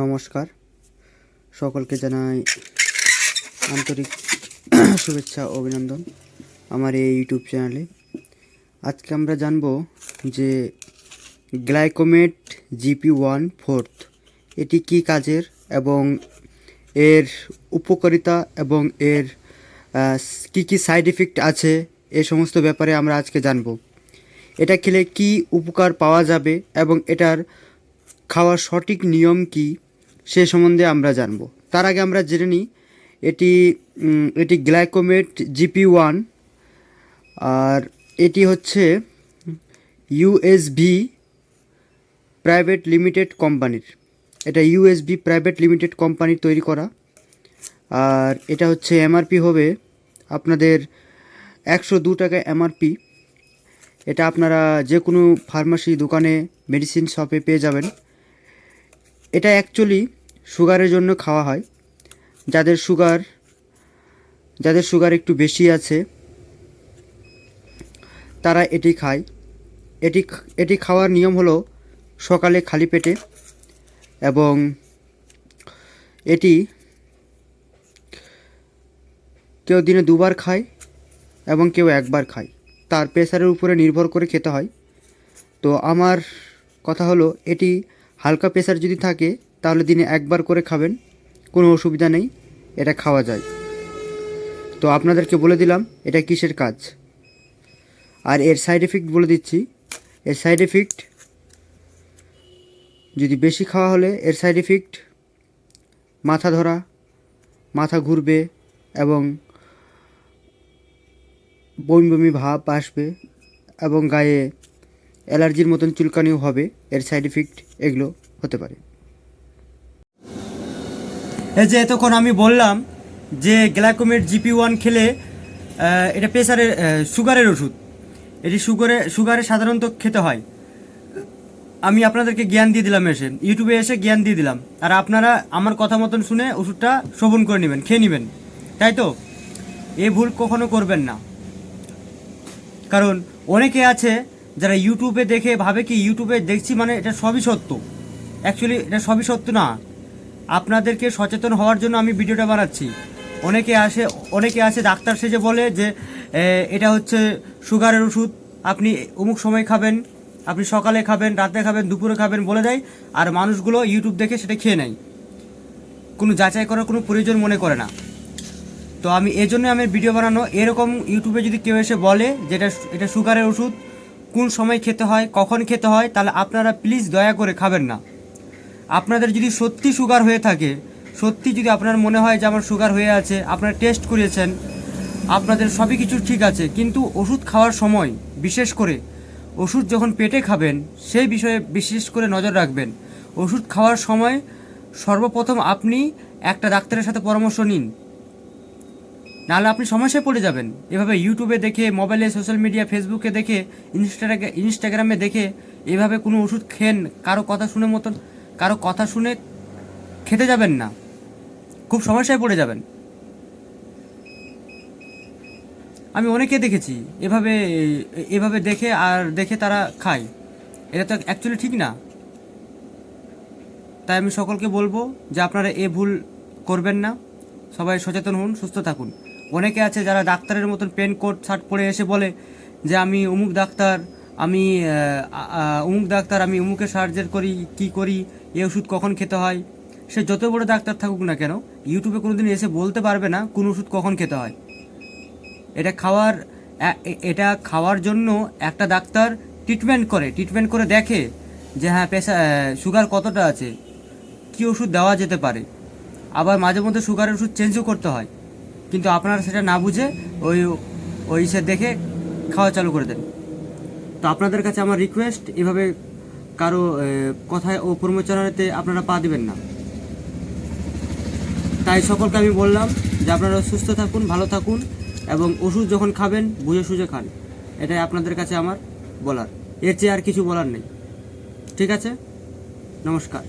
নমস্কার। সকলকে জানাই আন্তরিক শুভেচ্ছা অভিনন্দন আমার এই ইউটিউব চ্যানেলে। আজকে আমরা জানব যে গ্লাইকোমেট জিপি ওয়ান ফোর্থ, এটি কী কাজের এবং এর উপকারিতা এবং এর কী কী সাইড এফেক্ট আছে, এ সমস্ত ব্যাপারে আমরা আজকে জানব। এটা খেলে কি উপকার পাওয়া যাবে এবং এটার খাওয়ার সঠিক নিয়ম কি সে সম্বন্ধে আমরা জানব। তার আগে আমরা জেনে নিই, এটি এটি গ্লাইকোমেট জিপি ওয়ান আর এটি হচ্ছে ইউএসবি প্রাইভেট লিমিটেড কোম্পানির। এটা ইউএসবি প্রাইভেট লিমিটেড কোম্পানির তৈরি করা, আর এটা হচ্ছে এমআরপি হবে আপনাদের একশো দু টাকা এমআরপি। এটা আপনারা যে কোনো ফার্মাসি দোকানে মেডিসিন শপে পেয়ে যাবেন। এটা অ্যাকচুয়ালি সুগারের জন্য খাওয়া হয়। যাদের সুগার যাদের সুগার একটু বেশি আছে, তারা এটি খায়। এটি এটি খাওয়ার নিয়ম হলো সকালে খালি পেটে এবং এটি কেউ দিনে দুবার খায় এবং কেউ একবার খায়। তার প্রেসারের উপরে নির্ভর করে খেতে হয়। তো আমার কথা হলো, এটি হালকা প্রেশার যদি থাকে, তাহলে দিনে একবার করে খাবেন। কোনো অসুবিধা নেই, এটা খাওয়া যায়। তো আপনাদেরকে বলে দিলাম, এটা কিসের কাজ? আর এর সাইড এফেক্ট বলে দিচ্ছি। এর সাইড এফেক্ট যদি বেশি খাওয়া হলে এর সাইড এফেক্ট মাথা ধরা, মাথা ঘুরবে এবং বমি বমি ভাব আসবে এবং গায়ে অ্যালার্জির মতন চুলকানিও হবে, এর সাইড এফেক্ট এগুলো হতে পারে। এই যে এতক্ষণ আমি বললাম যে গ্লাইকোমেট জিপি ওয়ান খেলে এটা প্রেসারের সুগারের ওষুধ। এটি সুগারে সুগারে সাধারণত খেতে হয়। আমি আপনাদেরকে জ্ঞান দিয়ে দিলাম এসে, ইউটিউবে এসে জ্ঞান দিয়ে দিলাম। আর আপনারা আমার কথা মতন শুনে ওষুধটা শোভন করে নেবেন, খেয়ে নেবেন। তাই তো? এ ভুল কখনো করবেন না। কারণ অনেকে আছে যারা ইউটিউবে দেখে ভাবে কি ইউটিউবে দেখছি মানে এটা সবই সত্য। অ্যাকচুয়ালি এটা সবই সত্য না। আপনাদেরকে সচেতন হওয়ার জন্য আমি ভিডিওটা বানাচ্ছি। অনেকে আসে অনেকে আসে ডাক্তার সেজে বলে যে এটা হচ্ছে সুগারের ওষুধ। আপনি অমুক সময় খাবেন, আপনি সকালে খাবেন, রাতে খাবেন, দুপুরে খাবেন বলে দেয়, আর মানুষগুলো ইউটিউব দেখে সেটা খেয়ে নেয়। কোনো যাচাই করার কোনো প্রয়োজন মনে করে না। তো আমি এই জন্য আমি ভিডিও বানানো। এরকম ইউটিউবে যদি কেউ এসে বলে যে এটা এটা সুগারের ওষুধ কোন সময় খেতে হয়, কখন খেতে হয়, তাহলে আপনারা প্লিজ দয়া করে খাবেন না। আপনাদের যদি সত্যি সুগার হয়ে থাকে, সত্যি যদি আপনার মনে হয় যে আমার সুগার হয়ে আছে, আপনারা টেস্ট করিয়েছেন আপনাদের সবই কিছু ঠিক আছে, কিন্তু ওষুধ খাওয়ার সময় বিশেষ করে ওষুধ যখন পেটে খাবেন, সেই বিষয়ে বিশেষ করে নজর রাখবেন। ওষুধ খাওয়ার সময় সর্বপ্রথম আপনি একটা ডাক্তারের সাথে পরামর্শ নিন। নাহলে আপনি সমস্যায় পড়ে যাবেন। এভাবে ইউটিউবে দেখে, মোবাইলে, সোশ্যাল মিডিয়া, ফেসবুকে দেখে ইনস্টাগ্রা ইনস্টাগ্রামে দেখে, এভাবে কোনো ওষুধ খেন, কারও কথা শুনে মতন, কারও কথা শুনে খেতে যাবেন না। খুব সমস্যায় পড়ে যাবেন। আমি অনেকে দেখেছি, এভাবে এভাবে দেখে আর দেখে তারা খায়। এটা তো অ্যাকচুয়ালি ঠিক না। তাই আমি সকলকে বলব যে আপনারা এ ভুল করবেন না। সবাই সচেতন হন, সুস্থ থাকুন। অনেকে আছে যারা ডাক্তারের মতন পেন কোট, শার্ট পরে এসে বলে যে আমি অমুক ডাক্তার, আমি অমুক ডাক্তার, আমি অমুকে সার্জার করি, কি করি এ ওষুধ কখন খেতে হয়? সে যত বড় ডাক্তার থাকুক না কেন, ইউটিউবে কোনোদিন এসে বলতে পারবে না কোন ওষুধ কখন খেতে হয়। এটা খাওয়ার এটা খাওয়ার জন্য একটা ডাক্তার ট্রিটমেন্ট করে ট্রিটমেন্ট করে দেখে যে হ্যাঁ প্রেশার সুগার কতটা আছে, কি ওষুধ দেওয়া যেতে পারে। আবার মাঝে মধ্যে সুগারের ওষুধ চেঞ্জও করতে হয়। কিন্তু আপনারা সেটা না বুঝে ওই ওই সে দেখে খাওয়া চালু করে দেন। তো আপনাদের কাছে আমার রিকোয়েস্ট এভাবে কারও কথায় ও প্রমোচনাতে আপনারা পা দিবেন না। তাই সকলকে আমি বললাম যে আপনারা সুস্থ থাকুন, ভালো থাকুন এবং ওষুধ যখন খাবেন, বুঝে সুঝে খান। এটাই আপনাদের কাছে আমার বলার। এর চেয়ে আর কিছু বলার নেই। ঠিক আছে? নমস্কার।